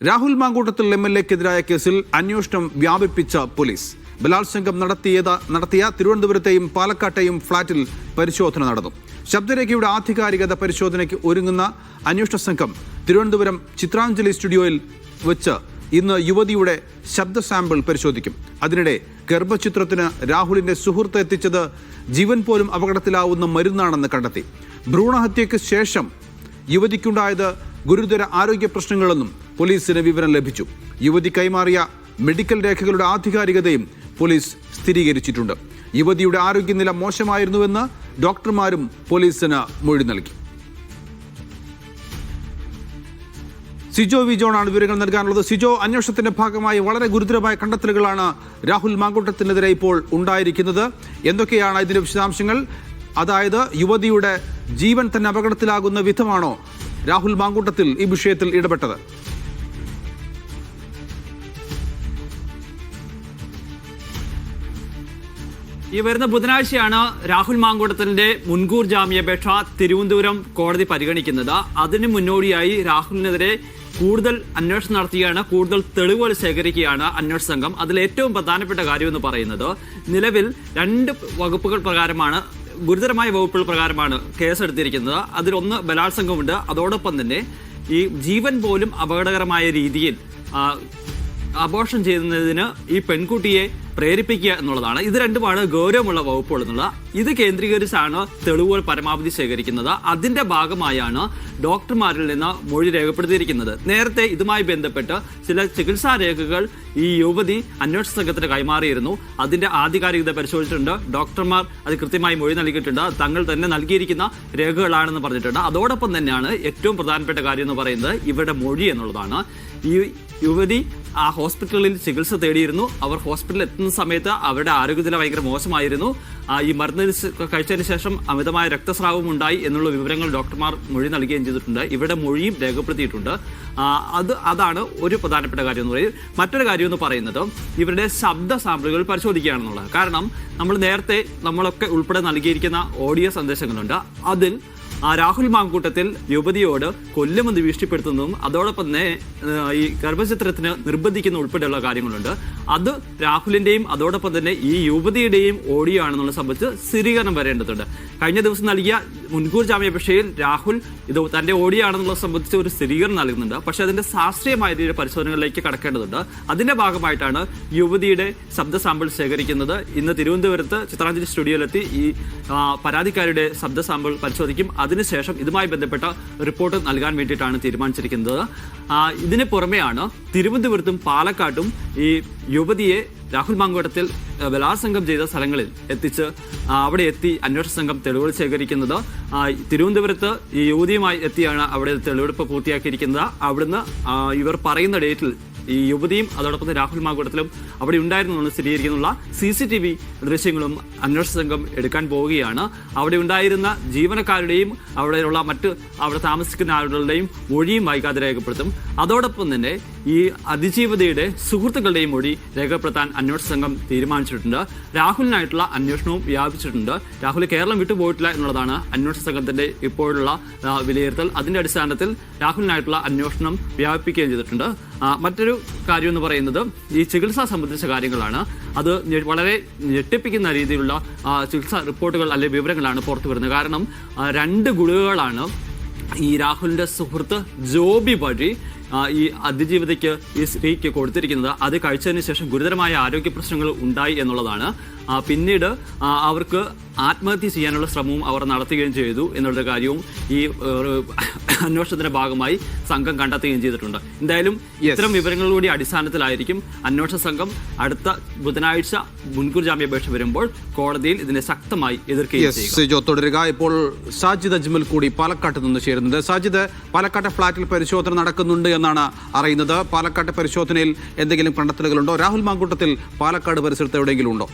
Rahul Mankoottathil M L എക്കെതിരായ കേസിൽ അന്വേഷണം വ്യാപിപ്പിച്ച പോലീസ്. ബലാത്സംഗം നടത്തിയത് നടത്തിയ തിരുവനന്തപുരത്തെയും പാലക്കാട്ടെയും ഫ്ളാറ്റിൽ പരിശോധന നടന്നു. ശബ്ദരേഖയുടെ ആധികാരികത പരിശോധനയ്ക്ക് ഒരുങ്ങുന്ന അന്വേഷണ സംഘം തിരുവനന്തപുരം ചിത്രാഞ്ജലി സ്റ്റുഡിയോയിൽ വെച്ച് ഇന്ന് യുവതിയുടെ ശബ്ദ സാമ്പിൾ പരിശോധിക്കും. അതിനിടെ ഗർഭചിത്രത്തിന് രാഹുലിന്റെ സുഹൃത്ത് എത്തിച്ചത് ജീവൻ പോലും അപകടത്തിലാവുന്ന മരുന്നാണെന്ന് കണ്ടെത്തി. ഭ്രൂണഹത്യയ്ക്ക് ശേഷം യുവതിക്കുണ്ടായത് ഗുരുതര ആരോഗ്യ പ്രശ്നങ്ങളെന്നും പോലീസിന് വിവരം ലഭിച്ചു. യുവതി കൈമാറിയ മെഡിക്കൽ രേഖകളുടെ ആധികാരികതയും പോലീസ് സ്ഥിരീകരിച്ചിട്ടുണ്ട്. യുവതിയുടെ ആരോഗ്യനില മോശമായിരുന്നുവെന്ന് ഡോക്ടർമാരും പോലീസിന് മൊഴി നൽകി. സിജോ വി ജോണാണ് വിവരങ്ങൾ നൽകാനുള്ളത്. സിജോ അന്വേഷണത്തിന്റെ ഭാഗമായി വളരെ ഗുരുതരമായ കണ്ടെത്തലുകളാണ് രാഹുൽ മാങ്കൂട്ടത്തിനെതിരെ ഇപ്പോൾ ഉണ്ടായിരിക്കുന്നത്. എന്തൊക്കെയാണ് ഇതിന്റെ വിശദാംശങ്ങൾ? അതായത് യുവതിയുടെ ജീവൻ തന്നെ അപകടത്തിലാകുന്ന വിധമാണോ രാഹുൽ മാങ്കൂട്ടത്തിൽ ഈ വിഷയത്തിൽ ഇടപെട്ടത്. ഈ വരുന്ന ബുധനാഴ്ചയാണ് രാഹുൽ മാങ്കൂട്ടത്തിന്റെ മുൻകൂർ ജാമ്യാപേക്ഷ തിരുവനന്തപുരം കോടതി പരിഗണിക്കുന്നത്. അതിന് മുന്നോടിയായി രാഹുലിനെതിരെ കൂടുതൽ അന്വേഷണം നടത്തുകയാണ് കൂടുതൽ തെളിവുകൾ ശേഖരിക്കുകയാണ് അന്വേഷണ സംഘം. അതിൽ ഏറ്റവും പ്രധാനപ്പെട്ട കാര്യം എന്ന് പറയുന്നത് നിലവിൽ രണ്ട് വകുപ്പുകൾ പ്രകാരമാണ് ഗുരുതരമായ വകുപ്പുകൾ പ്രകാരമാണ് കേസെടുത്തിരിക്കുന്നത്. അതിലൊന്ന് ബലാത്സംഗമുണ്ട്. അതോടൊപ്പം തന്നെ ഈ ജീവൻ പോലും അപകടകരമായ രീതിയിൽ അബോർഷൻ ചെയ്യുന്നതിന് ഈ പെൺകുട്ടിയെ പ്രേരിപ്പിക്കുക എന്നുള്ളതാണ്. ഇത് രണ്ടുമാണ് ഗൗരവമുള്ള വകുപ്പുകൾ എന്നുള്ളത് ഇത് കേന്ദ്രീകരിച്ചാണ് തെളിവുകൾ പരമാവധി ശേഖരിക്കുന്നത്. അതിന്റെ ഭാഗമായാണ് ഡോക്ടർമാരിൽ നിന്ന് മൊഴി രേഖപ്പെടുത്തിയിരിക്കുന്നത്. നേരത്തെ ഇതുമായി ബന്ധപ്പെട്ട് ചില ചികിത്സാ രേഖകൾ ഈ യുവതി അന്വേഷണ സംഘത്തിന് കൈമാറിയിരുന്നു. അതിന്റെ ആധികാരികത പരിശോധിച്ചിട്ടുണ്ട്. ഡോക്ടർമാർ അത് കൃത്യമായി മൊഴി നൽകിയിട്ടുണ്ട്. തങ്ങൾ തന്നെ നൽകിയിരിക്കുന്ന രേഖകളാണെന്ന് പറഞ്ഞിട്ടുണ്ട്. അതോടൊപ്പം തന്നെയാണ് ഏറ്റവും പ്രധാനപ്പെട്ട കാര്യം എന്ന് പറയുന്നത് ഇവരുടെ മൊഴി എന്നുള്ളതാണ്. ഈ യുവതി ആ ഹോസ്പിറ്റലിൽ ചികിത്സ തേടിയിരുന്നു. അവർ ഹോസ്പിറ്റലിൽ എത്തുന്ന സമയത്ത് അവരുടെ ആരോഗ്യനില ഭയങ്കര മോശമായിരുന്നു. ഈ മരുന്ന് സ് കഴിച്ചതിന് ശേഷം അമിതമായ രക്തസ്രാവം ഉണ്ടായി എന്നുള്ള വിവരങ്ങൾ ഡോക്ടർമാർ മൊഴി നൽകുകയും ചെയ്തിട്ടുണ്ട്. ഇവിടെ മൊഴിയും രേഖപ്പെടുത്തിയിട്ടുണ്ട്. അത് അതാണ് ഒരു പ്രധാനപ്പെട്ട കാര്യം എന്ന് പറയുന്നത് മറ്റൊരു കാര്യം എന്ന് പറയുന്നത് ഇവരുടെ ശബ്ദ സാമ്പിളുകൾ പരിശോധിക്കുകയാണെന്നുള്ളത്. കാരണം നമ്മൾ നേരത്തെ നമ്മളൊക്കെ ഉൾപ്പെടെ നൽകിയിരിക്കുന്ന ഓഡിയോ സന്ദേശങ്ങളുണ്ട്. അതിൽ ആ രാഹുൽ മാങ്കൂട്ടത്തിൽ യുവതിയോട് കൊല്ലുമെന്ന് ഭീഷണിപ്പെടുത്തുന്നതും അതോടൊപ്പം തന്നെ ഈ ഗർഭചിത്രത്തിന് നിർബന്ധിക്കുന്ന ഉൾപ്പെടെയുള്ള കാര്യങ്ങളുണ്ട്. അത് രാഹുലിന്റെയും അതോടൊപ്പം തന്നെ ഈ യുവതിയുടെയും ഓഡിയോ ആണെന്നുള്ള സംബന്ധിച്ച് സ്ഥിരീകരണം വരേണ്ടതുണ്ട്. കഴിഞ്ഞ ദിവസം നൽകിയ മുൻകൂർ ജാമ്യാപേക്ഷയിൽ രാഹുൽ ഇത് തന്റെ ഓഡിയോ ആണെന്നുള്ള സംബന്ധിച്ച് ഒരു സ്ഥിരീകരണം നൽകുന്നുണ്ട്. പക്ഷെ അതിന്റെ ശാസ്ത്രീയമായ രീതിയിൽ പരിശോധനകളിലേക്ക് കടക്കേണ്ടതുണ്ട്. അതിന്റെ ഭാഗമായിട്ടാണ് യുവതിയുടെ ശബ്ദ സാമ്പിൾ ശേഖരിക്കുന്നത്. ഇന്ന് തിരുവനന്തപുരത്ത് ചിത്രാഞ്ജലി സ്റ്റുഡിയോയിലെത്തി ഈ പരാതിക്കാരുടെ ശബ്ദ സാമ്പിൾ പരിശോധിക്കും. അതിനുശേഷം ഇതുമായി ബന്ധപ്പെട്ട റിപ്പോർട്ട് നൽകാൻ വേണ്ടിയിട്ടാണ് തീരുമാനിച്ചിരിക്കുന്നത്. ഇതിന് പുറമെയാണ് തിരുവനന്തപുരത്തും പാലക്കാട്ടും ഈ യുവതിയെ രാഹുൽ മാങ്കോട്ടത്തിൽ ബലാത്സംഗം ചെയ്ത സ്ഥലങ്ങളിൽ എത്തിച്ച് അവിടെ എത്തി അന്വേഷണ സംഘം തെളിവുകൾ ശേഖരിക്കുന്നത്. തിരുവനന്തപുരത്ത് ഈ യുവതിയുമായി എത്തിയാണ് അവിടെ തെളിവെടുപ്പ് പൂർത്തിയാക്കിയിരിക്കുന്നത്. അവിടുന്ന് ഇവർ പറയുന്ന ഡേറ്റിൽ ഈ യുവതിയും അതോടൊപ്പം രാഹുൽ മാങ്കൂട്ടത്തിലും അവിടെ ഉണ്ടായിരുന്നു സ്ഥിരീകരിക്കുന്നുള്ള സി സി ടി വി ദൃശ്യങ്ങളും അന്വേഷണ സംഘം എടുക്കാൻ പോവുകയാണ്. അവിടെ ഉണ്ടായിരുന്ന ജീവനക്കാരുടെയും അവിടെയുള്ള മറ്റ് അവിടെ താമസിക്കുന്ന ആളുകളുടെയും മൊഴിയും വൈകാതെ രേഖപ്പെടുത്തും. അതോടൊപ്പം തന്നെ ഈ അതിജീവതയുടെ സുഹൃത്തുക്കളുടെയും മൊഴി രേഖപ്പെടുത്താൻ അന്വേഷണ സംഘം തീരുമാനിച്ചിട്ടുണ്ട്. രാഹുലിനായിട്ടുള്ള അന്വേഷണവും വ്യാപിച്ചിട്ടുണ്ട്. രാഹുൽ കേരളം വിട്ടുപോയിട്ടില്ല എന്നുള്ളതാണ് അന്വേഷണ സംഘത്തിന്റെ ഇപ്പോഴുള്ള വിലയിരുത്തൽ. അതിന്റെ അടിസ്ഥാനത്തിൽ രാഹുലിനായിട്ടുള്ള അന്വേഷണം വ്യാപിപ്പിക്കുകയും ചെയ്തിട്ടുണ്ട്. മറ്റൊരു കാര്യം എന്ന് പറയുന്നത് ഈ ചികിത്സ സംബന്ധിച്ച കാര്യങ്ങളാണ്. അത് വളരെ ഞെട്ടിപ്പിക്കുന്ന രീതിയിലുള്ള ചികിത്സ റിപ്പോർട്ടുകൾ അല്ലെങ്കിൽ വിവരങ്ങളാണ് പുറത്തു വരുന്നത്. കാരണം രണ്ട് ഗുളികകളാണ് ഈ രാഹുലിന്റെ സുഹൃത്ത് ജോബി വഴി ഈ അതിജീവിതയ്ക്ക് ഈ സ്ത്രീക്ക് കൊടുത്തിരിക്കുന്നത് അത് കഴിച്ചതിന് ശേഷം ഗുരുതരമായ ആരോഗ്യ പ്രശ്നങ്ങൾ ഉണ്ടായി എന്നുള്ളതാണ്. പിന്നീട് അവർക്ക് ആത്മഹത്യ ചെയ്യാനുള്ള ശ്രമവും അവർ നടത്തുകയും ചെയ്തു എന്നുള്ള കാര്യവും ഈ അന്വേഷണത്തിന്റെ ഭാഗമായി സംഘം കണ്ടെത്തുകയും ചെയ്തിട്ടുണ്ട്. എന്തായാലും ഇത്തരം വിവരങ്ങളുടെ അടിസ്ഥാനത്തിലായിരിക്കും അന്വേഷണ സംഘം അടുത്ത ബുധനാഴ്ച മുൻകൂർ ജാമ്യാപേക്ഷ വരുമ്പോൾ കോടതിയിൽ ഇതിനെ ശക്തമായി എതിർക്കുകയും തുടരുക ഇപ്പോൾ സാജിദ് അജ്മൽ കൂടി പാലക്കാട്ട് നിന്ന് ചേരുന്നത് സാജിദ് പാലക്കാട്ടെ ഫ്ളാറ്റിൽ പരിശോധന നടക്കുന്നുണ്ട് എന്നാണ് അറിയുന്നത്. പാലക്കാട്ടെ പരിശോധനയിൽ എന്തെങ്കിലും കണ്ടെത്തലുകളുണ്ടോ? രാഹുൽ മാങ്കൂട്ടത്തിൽ പാലക്കാട് പരിസരത്ത് എവിടെയെങ്കിലും ഉണ്ടോ?